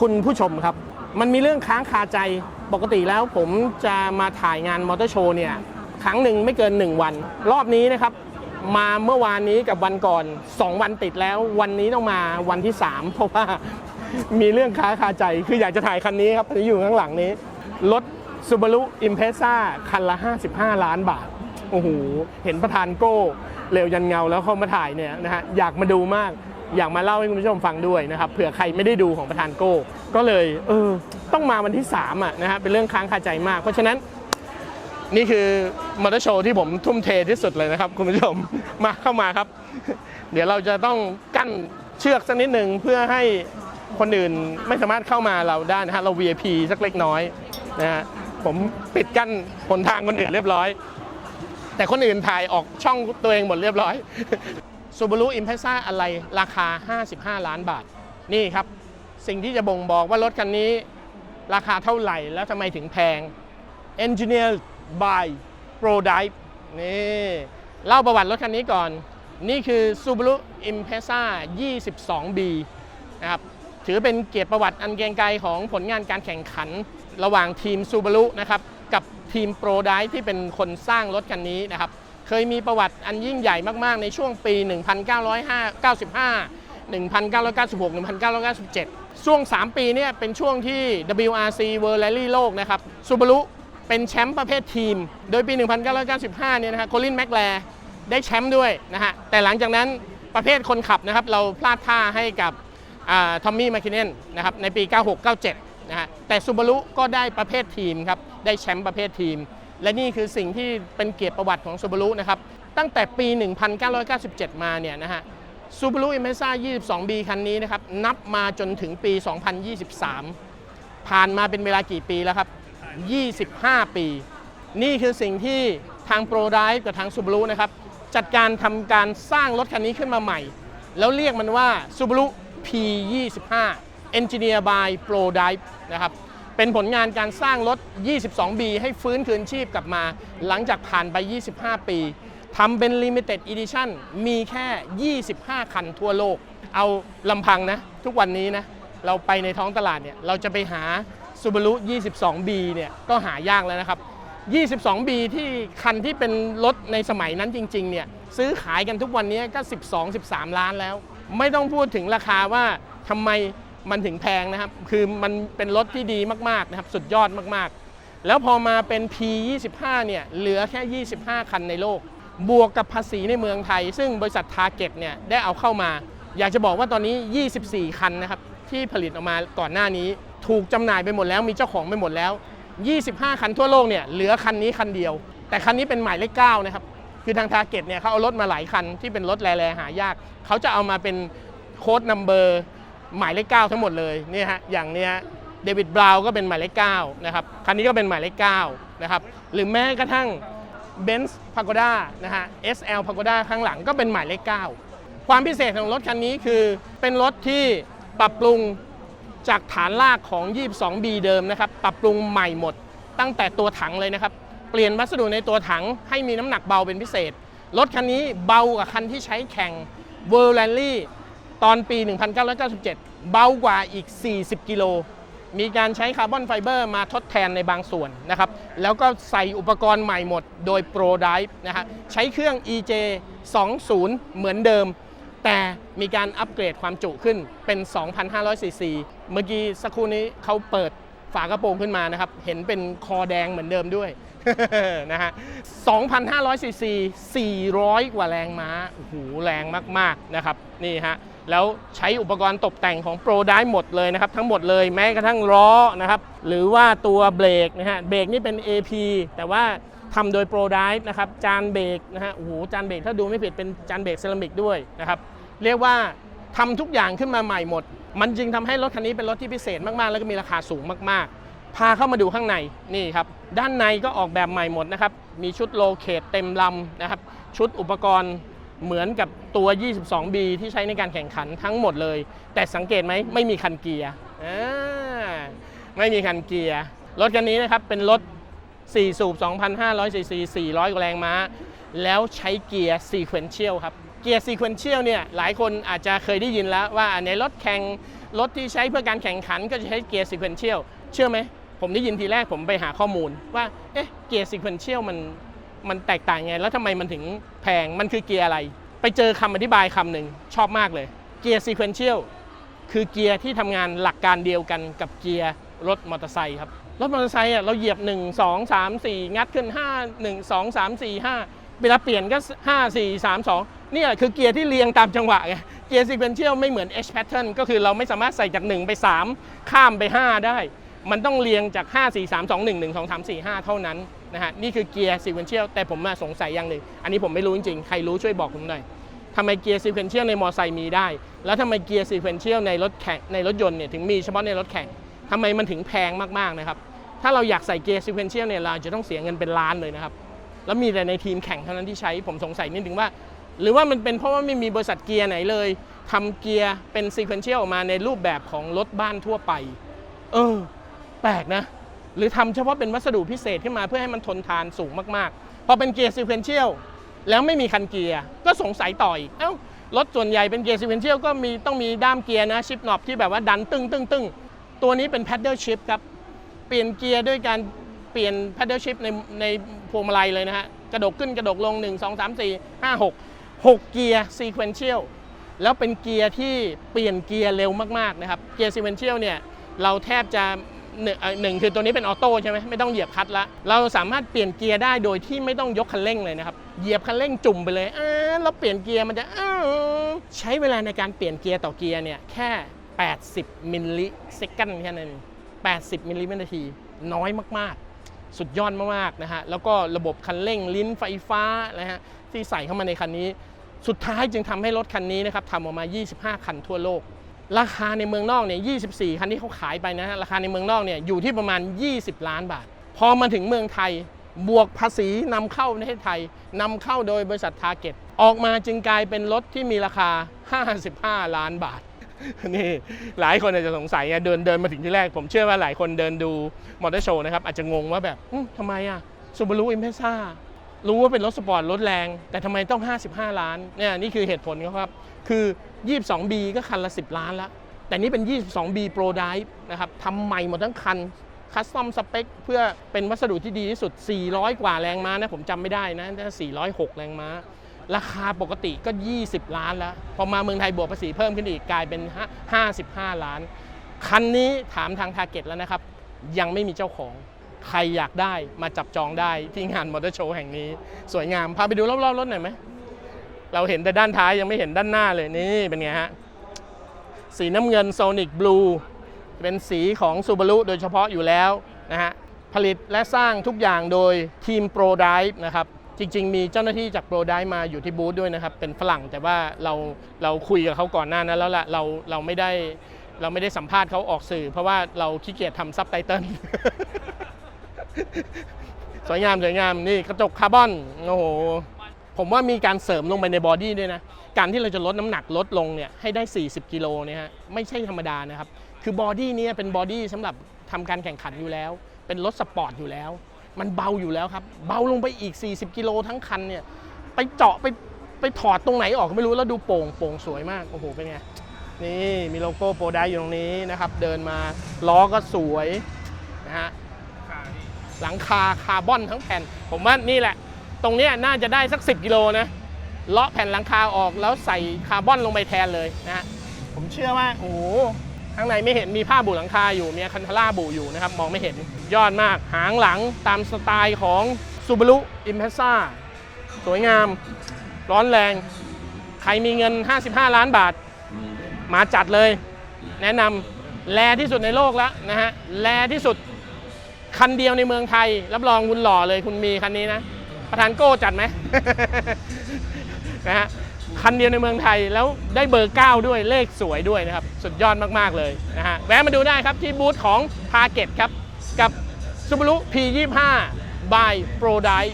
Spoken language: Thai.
คุณผู้ชมครับ มันมีเรื่องค้างคาใจปกติแล้วผมจะมาถ่ายงานมอเตอร์โชว์เนี่ยครั้งหนึ่งไม่เกิน 1 วัน รอบนี้นะครับ มาเมื่อวานนี้กับวันก่อน 2 วันติดแล้ว วันนี้ต้องมาวันที่ 3 เพราะว่ามีเรื่องค้างคาใจคืออยากจะถ่ายคันนี้ครับที่อยู่ข้างหลังนี้รถ Subaru Impreza คันละ 55 ล้านบาท โอ้โห เห็นประธานโก้เร็วยันเงาแล้วเข้ามาถ่ายเนี่ยนะฮะ อยากมาดูมาก อยากมาเล่าให้คุณผู้ชมฟังด้วยนะครับ เผื่อใครไม่ได้ดูของประธานโก้ ก็เลย เออ ต้องมาวันที่ 3 อะนะฮะ เป็นเรื่องค้างคาใจมาก เพราะฉะนั้นนี่คือมอเตอร์โชว์ที่ผมทุ่มเทที่สุดเลยนะครับ คุณผู้ชม มาเข้ามาครับ เดี๋ยวเราจะต้องกั้นเชือกสักนิดหนึ่งเพื่อให้คนอื่นไม่สามารถเข้ามาเราได้นะฮะ เรา VIP สักเล็กน้อยนะฮะ ผมปิดกั้นหนทางคนอื่นเรียบร้อย แต่คนอื่นถ่ายออกช่องตัวเองหมดเรียบร้อย Subaru Impreza อะไรราคา 55 ล้านบาท นี่ครับ สิ่งที่จะบ่งบอกว่ารถคันนี้ราคาเท่าไหร่แล้วทำไมถึงแพง Engineered by ProDrive นี่เล่าประวัติรถคันนี้ก่อน นี่คือ Subaru Impreza 22B นะครับถือเป็นเกียรติประวัติอันเกรียงไกรของผลงานการแข่งขัน ระหว่างทีม Subaru นะครับกับทีม p r o d i ที่เป็นคนสร้างรถคันนี้นะครับเคยมีประวัติอันยิ่งใหญ่มากๆ ในช่วงปี 1995 1996 1997 ช่วง 3 ปีเนี่ยเป็นช่วงที่ WRC World Rally โลกนะครับ Subaru เป็นแชมป์ประเภททีม โดยปี 1995 เนี่ยนะฮะโคลินแม็กแลได้แชมป์ด้วยนะฮะ แต่หลังจากนั้นประเภทคนขับนะครับ เราพลาดท่าให้กับทอมมี่มาคินเนนนะครับในปี 96-97 นะฮะแต่ซูบารุก็ได้ประเภททีมครับได้แชมป์ประเภททีม และนี่คือสิ่งที่เป็นเกียรติประวัติของซูบารุนะครับตั้งแต่ปี 1997 มาเนี่ยนะฮะซูบารุอิมเพซ่า 22B คันนี้นะครับนับมาจนถึงปี 2023 ผ่านมาเป็นเวลากี่ปีแล้วครับ 25 ปี นี่คือสิ่งที่ทาง Pro Drive กับทาง Subaru นะครับจัดการทำการสร้างรถคันนี้ขึ้นมาใหม่ แล้วเรียกมันว่า Subaru P25 Engineer by Pro Dive นะครับเป็นผลงานการสร้างรถ 22B ให้ฟื้นคืนชีพกลับมา หลังจากผ่านไป 25 ปีทำเป็น Limited Edition มีแค่ 25 คันทั่วโลก เอาลำพังนะ ทุกวันนี้นะ เราไปในท้องตลาดเนี่ย เราจะไปหา Subaru 22B เนี่ย ก็หายากแล้วนะครับ 22B ที่คันที่เป็นรถในสมัยนั้นจริง ๆ เนี่ย ซื้อขายกันทุกวันนี้ก็ 12-13 ล้านแล้ว ไม่ต้องพูดถึงราคาว่าทำไม มันถึงแพงนะครับ คือมันเป็นรถที่ดีมากๆนะครับ สุดยอดมากๆ แล้วพอมาเป็น P25 เนี่ย เหลือแค่ 25 คันในโลก บวกกับภาษีในเมืองไทย ซึ่งบริษัททาร์เก็ตเนี่ยได้เอาเข้ามา อยากจะบอกว่าตอนนี้ 24 คันนะครับ ที่ผลิตออกมาก่อนหน้านี้ ถูกจำหน่ายไปหมดแล้ว มีเจ้าของไปหมดแล้ว 25 คันทั่วโลกเนี่ย เหลือคันนี้คันเดียว แต่คันนี้เป็นหมายเลข9นะครับ คือทางทาร์เก็ตเนี่ยเขาเอารถมาหลายคันที่เป็นรถแร่ๆหายาก เขาจะเอามาเป็นโค้ดนัมเบอร์ หมายเลข9ทั้งหมดเลยนี่ฮะอย่างเนี้ยเดวิดบราวก็เป็นหมายเลข9นะครับคันนี้ก็เป็นหมายเลข9นะครับหรือแม้กระทั่ง b e n z p a g o d a นะฮะ SL p a g o d a ข้างหลังก็เป็นหมายเลข9ความพิเศษของรถคันนี้คือเป็นรถที่ปรับปรุงจากฐานลากของ 22B เดิมนะครับ ปรับปรุงใหม่หมด ตั้งแต่ตัวถังเลยนะครับ เปลี่ยนวัสดุในตัวถังให้มีน้ำหนักเบาเป็นพิเศษ รถคันนี้เบากว่าคันที่ใช้แข่ง World Rally ตอนปี 1997 เบากว่าอีก 40 กิโล มีการใช้คาร์บอนไฟเบอร์มาทดแทนในบางส่วนนะครับ แล้วก็ใส่อุปกรณ์ใหม่หมดโดย Pro Drive นะฮะใช้เครื่อง EJ 20 เหมือนเดิม แต่มีการอัปเกรดความจุขึ้นเป็น 2,500 ซีซี เมื่อกี้สักครู่นี้เขาเปิดฝากระโปรงขึ้นมานะครับ เห็นเป็นคอแดงเหมือนเดิมด้วยนะฮะ 2,500 ซีซี 400 กว่าแรงม้า โอ้โห แรงมาก ๆ นะครับ นี่ฮะ แล้วใช้อุปกรณ์ตกแต่งของโปรได้หมดเลยนะครับ ทั้งหมดเลยแม้กระทั่งล้อนะครับ หรือว่าตัวเบรกนะฮะเบรกนี่เป็น AP แต่ว่าทำโดยโปรได้นะครับ จานเบรกนะฮะโอ้โหจานเบรกถ้าดูไม่ผิดเป็นจานเบรกเซรามิกด้วยนะครับ เรียกว่าทำทุกอย่างขึ้นมาใหม่หมด มันจึงทำให้รถคันนี้เป็นรถที่พิเศษมากๆ แล้วก็มีราคาสูงมากๆ พาเข้ามาดูข้างในนี่ครับ ด้านในก็ออกแบบใหม่หมดนะครับ มีชุดโลเคตเต็มลำนะครับ ชุดอุปกรณ์ เหมือนกับตัว 22B ที่ใช้ในการแข่งขันทั้งหมดเลย แต่สังเกตไหมไม่มีคันเกียร์ไม่มีคันเกียร์รถคันนี้นะครับเป็นรถ 4 สูบ 2,500ซีซี400 กว่าแรงม้า แล้วใช้เกียร์ sequential ครับ เกียร์ sequential เนี่ยหลายคนอาจจะเคยได้ยินแล้วว่าในรถแข่งรถที่ใช้เพื่อการแข่งขันก็จะใช้เกียร์ sequential เชื่อไหมผมได้ยินทีแรกผมไปหาข้อมูลว่า เอ๊ะ เกียร์ sequential มัน มันแตกต่างไง แล้วทำไมมันถึงแพงมันคือเกียร์อะไร ไปเจอคำอธิบายคำหนึ่งชอบมากเลยเกียร์ sequential คือเกียร์ที่ทำงานหลักการเดียวกันกับเกียร์รถมอเตอร์ไซค์ครับรถมอเตอร์ไซค์อะเราเหยียบ 1 2 3 4 งัดขึ้น 5 1 2 3 4 5 เวลาเปลี่ยนก็ 5 4 3 2 เนี่ยคือเกียร์ที่เรียงตามจังหวะไงเกียร์ sequential ไม่เหมือน H pattern ก็คือเราไม่สามารถใส่จาก 1 ไป 3 ข้ามไป 5 ได้ มันต้องเรียงจาก 5 4 3 2 1 1 2 3 4 5 เท่านั้นนะฮะนี่คือเกียร์ sequential แต่ผมมาสงสัยอย่างหนึ่ง อันนี้ผมไม่รู้จริงๆ ใครรู้ช่วยบอกผมหน่อยทำไมเกียร์ซีเควนเชียลในมอไซค์มีได้ แล้วทำไมเกียร์ซีเควนเชียลในรถแข่งในรถยนต์เนี่ยถึงมีเฉพาะในรถแข่งทำไมมันถึงแพงมากๆนะครับถ้าเราอยากใส่เกียร์ซีเควนเชียลเนี่ยเราจะต้องเสียเงินเป็นล้านเลยนะครับแล้วมีแต่ในทีมแข่งเท่านั้นที่ใช้ผมสงสัยนิดนึงว่า หรือว่ามันเป็นเพราะว่าไม่มีบริษัทเกียร์ไหนเลยทำเกียร์เป็นซีเควนเชียลออกมาในรูปแบบของรถบ้านทั่วไป เออ แปลกนะ หรือทำเฉพาะเป็นวัสดุพิเศษขึ้นมาเพื่อให้มันทนทานสูงมากๆ พอเป็นเกียร์ซีเควนเชียลแล้วไม่มีคันเกียร์ ก็สงสัยต่ออีก เอ้ารถส่วนใหญ่เป็นเกียร์ซีเควนเชียลก็มีต้องมีด้ามเกียร์นะชิปน็อปที่แบบว่าดันตึ้งตึ้งตึ้งตัวนี้เป็น paddle shift ครับ เปลี่ยนเกียร์ด้วยการเปลี่ยน paddle shift ในในพวงมาลัยเลยนะฮะ กระดกขึ้นกระดกลง 1 2 3 4 5 6 6 เกียร์ sequential แล้วเป็นเกียร์ที่เปลี่ยนเกียร์เร็วมากๆนะครับ เกียร์ sequential เนี่ยเราแทบจะ หนึ่งหนึ่งคือตัวนี้เป็นออโต้ใช่ไหมไม่ต้องเหยียบคัตละ เราสามารถเปลี่ยนเกียร์ได้โดยที่ไม่ต้องยกคันเร่งเลยนะครับ เหยียบคันเร่งจุ่มไปเลยอ่าแล้วเปลี่ยนเกียร์มันจะอ้าใช้เวลาในการเปลี่ยนเกียร์ต่อเกียร์เนี่ยแค่ 80 มิลลิเซคันแค่นั้น 80 มิลลิเมตรนาที น้อยมากๆ สุดยอดมากๆนะฮะ แล้วก็ระบบคันเร่งลิ้นไฟฟ้านะฮะที่ใส่เข้ามาในคันนี้ สุดท้ายจึงทำให้รถคันนี้นะครับทำออกมา 25 คันทั่วโลก ราคาในเมืองนอกเนี่ย 24 คันที่เขาขายไปนะฮะ ราคาในเมืองนอกเนี่ยอยู่ที่ประมาณ 20 ล้านบาท พอมาถึงเมืองไทย บวกภาษีนำเข้าในประเทศไทยนำเข้าโดยบริษัททาร์เก็ต ออกมาจึงกลายเป็นรถที่มีราคา 55 ล้านบาท นี่หลายคนอาจจะสงสัยเดินเดินมาถึงที่แรก ผมเชื่อว่าหลายคนเดินดูมอเตอร์โชว์นะครับ อาจจะงงว่าแบบทำไมอะซูบารุอิมเพซ่า รู้ว่าเป็นรถสปอร์ตรถแรง แต่ทำไมต้อง 55 ล้านเนี่ยนี่คือเหตุผลเขาครับ คือ 22B ก็คันละ 10 ล้านแล้ว แต่นี่เป็น 22B Pro Drive นะครับทำใหม่หมดทั้งคันคัสตอมสเปคเพื่อเป็นวัสดุที่ดีที่สุด 400 กว่าแรงม้านะผมจำไม่ได้นะถ้า406 แรงม้า ราคาปกติก็ 20 ล้านแล้ว พอมาเมืองไทยบวกภาษีเพิ่มขึ้นอีกกลายเป็น 55 ล้าน คันนี้ถามทางทาร์เก็ตแล้วนะครับ ยังไม่มีเจ้าของ ใครอยากได้มาจับจองได้ที่งานมอเตอร์โชว์แห่งนี้ สวยงามพาไปดูรอบๆรถหน่อยไหมเราเห็นแต่ด้านท้ายยังไม่เห็นด้านหน้าเลยนี่เป็นไงฮะสีน้ำเงินโซนิกบลูเป็นสีของ Subaru โดยเฉพาะอยู่แล้วนะฮะผลิตและสร้างทุกอย่างโดยทีม Pro Drive นะครับจริง ๆ มีเจ้าหน้าที่จาก Pro Drive มาอยู่ที่บูธด้วยนะครับ เป็นฝรั่งแต่ว่าเราเราคุยกับเขาก่อนหน้านั้นแล้วล่ะเราเราไม่ได้เราไม่ได้สัมภาษณ์เขาออกสื่อ เพราะว่าเราขี้เกียจทำซับไตเติล สวยงามสวยงามนี่กระจกคาร์บอนโอ้โหผมว่ามีการเสริมลงไปในบอดี้ด้วยนะ การที่เราจะลดน้ำหนักลดลงเนี่ยให้ได้ 40 กิโลเนี่ยฮะไม่ใช่ธรรมดานะครับ คือบอดี้เนี่ยเป็นบอดี้สำหรับทำการแข่งขันอยู่แล้ว เป็นรถสปอร์ตอยู่แล้ว มันเบาอยู่แล้วครับ เบาลงไปอีก 40 กิโลทั้งคันเนี่ยไปเจาะไปไปถอดตรงไหนออกไม่รู้แล้วดูโป่งโป่งสวยมากโอ้โหเป็นไงนี่มีโลโก้โปรไดอยู่ตรงนี้นะครับ เดินมาล้อก็สวยนะฮะ หลังคาคาร์บอนทั้งแผ่น ผมว่านี่แหละ ตรงนี้น่าจะได้สัก 10 กิโลนะเลาะแผ่นหลังคาออกแล้วใส่คาร์บอนลงไปแทนเลยนะผมเชื่อว่าโอ้ข้างในไม่เห็นมีผ้าบุหลังคาอยู่มีคันธาร่าบุอยู่นะครับ มองไม่เห็นยอดมาก หางหลังตามสไตล์ของ Subaru Impreza สวยงาม ร้อนแรง ใครมีเงิน 55 ล้านบาท มาจัดเลย แนะนำแลที่สุดในโลกแล้วนะฮะแลที่สุด คันเดียวในเมืองไทย รับรองคุณหล่อเลยคุณมีคันนี้นะ ประธานโก้จัดไหมนะฮะคันเดียวในเมืองไทยแล้วได้เบอร์ 9 ด้วยเลขสวยด้วยนะครับ สุดยอดมาก ๆ เลยนะฮะแวะมาดูได้ครับที่บูธของ Target ครับ กับ Subaru P25 by Pro Drive